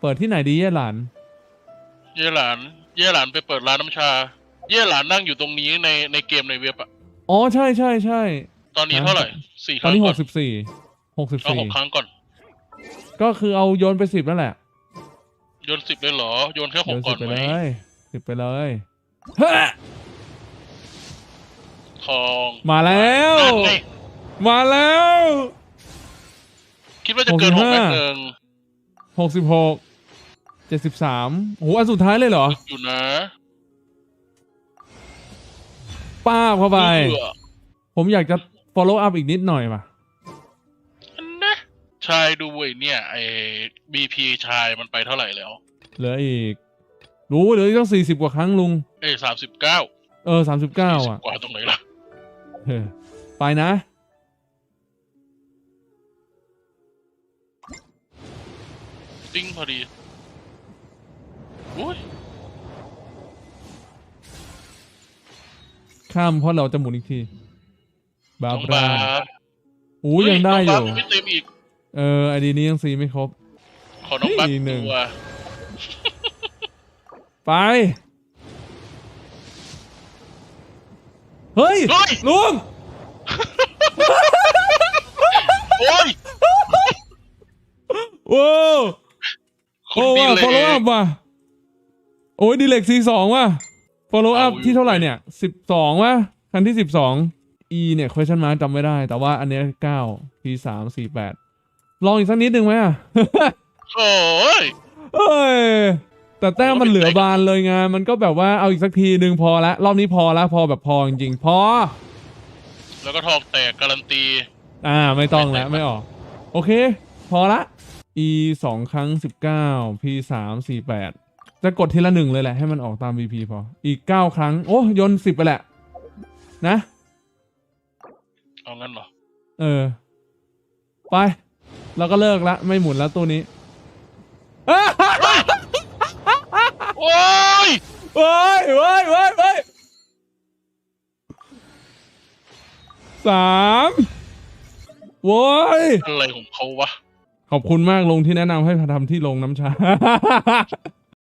เปิดที่ไหนดีเย่หลาน เย่หลาน เย่หลานไปเปิดร้านน้ำชา เย่หลานนั่งอยู่ตรงนี้ในในเกมในเว็บอะอ๋อใช่ใช่ใช่ตอนนี้ฮะเท่าไหร่สี่คตอนรั้งนี้หก่อกนสิบสี่หกสิบเอาสี่หกครั้งก่อน ก็คือเอาโยนไปสิบนั่นแหละโยนสิบเลยเหรอ โยนแค่หโยกนก่สิอบนไปไหมเลยสิบไปเลยเฮ้ยทองมาแล้ว นั่นไงมาแล้ว คิดว่าจะเกินหก65แม็กหนึ่งหกสิบหก เจ็ดสิบสามโหอันสุดท้ายเลยเหรอ อยู่นะป้าบเข้าไป เบื่อผมอยากจะ follow up อีกนิดหน่อยป่ะ อันนะชายดูไอ้เนี่ยไอ้บีพีชายมันไปเท่าไหร่แล้ว เหลืออีก รู้เหลืออีกต้องสี่สิบกว่าครั้งลุง เอ้สามสิบเก้าเออสามสิบเก้าอะกว่าตรงไหนล่ะ เออไปนะ ติ้งพอดีอุ้ย ข้ามเพราะเราจะหมุนอีกที บาน้องบราบาสอู้ยังได้อยู่น้งบาสไม่เต็มอีก เออไอดีนี้ยังซีไม่ครบ ขอน้องบัสอีกหนึ่งตัวไปเฮ้ยเฮ้ย ลุง โอ้ย โอ้คุโอ้ณดีว่ะเลย follow up ว่ะ โอ้ยดีเล็กซีสองว่ะ follow up เอาอยู่ที่เท่าไหร่เนี่ยสิบสองว่ะ คันที่สิบสอง e เนี่ย question mark จำไม่ได้ แต่ว่าอันเนี้เก้า p สามสี่แปดลองอีกสักนิดนึงไหมอะ โอ้ยเอ้ย แต่แต้มมันเหลือบานเลยไงมันก็แบบว่าเอาอีกสักทีหนึ่งพอละ รอบนี้พอละ พอแบบพอจริงๆพอ แล้วก็ทองแตกการันตี อ่า ไม่ต้องแล้ว ไม่ออก โอเค พอละ e สองครั้งสิบเก้า p สามสี่แปด จะกดทีละหนึ่งเลยแหละ ให้มันออกตาม vp พอ อีกเก้าครั้ง โอ้โยนสิบไปแหละ นะ เอางั้นเหรอ เออ ไป แล้วก็เลิกละ ไม่หมุนแล้วตัวนี้ โอ้ย เว้ยเว้ยเว้ยเว้ยสามโว้ย อะไรของเขาวะ ขอบคุณมากลงที่แนะนำให้ทำที่ลงน้ำชา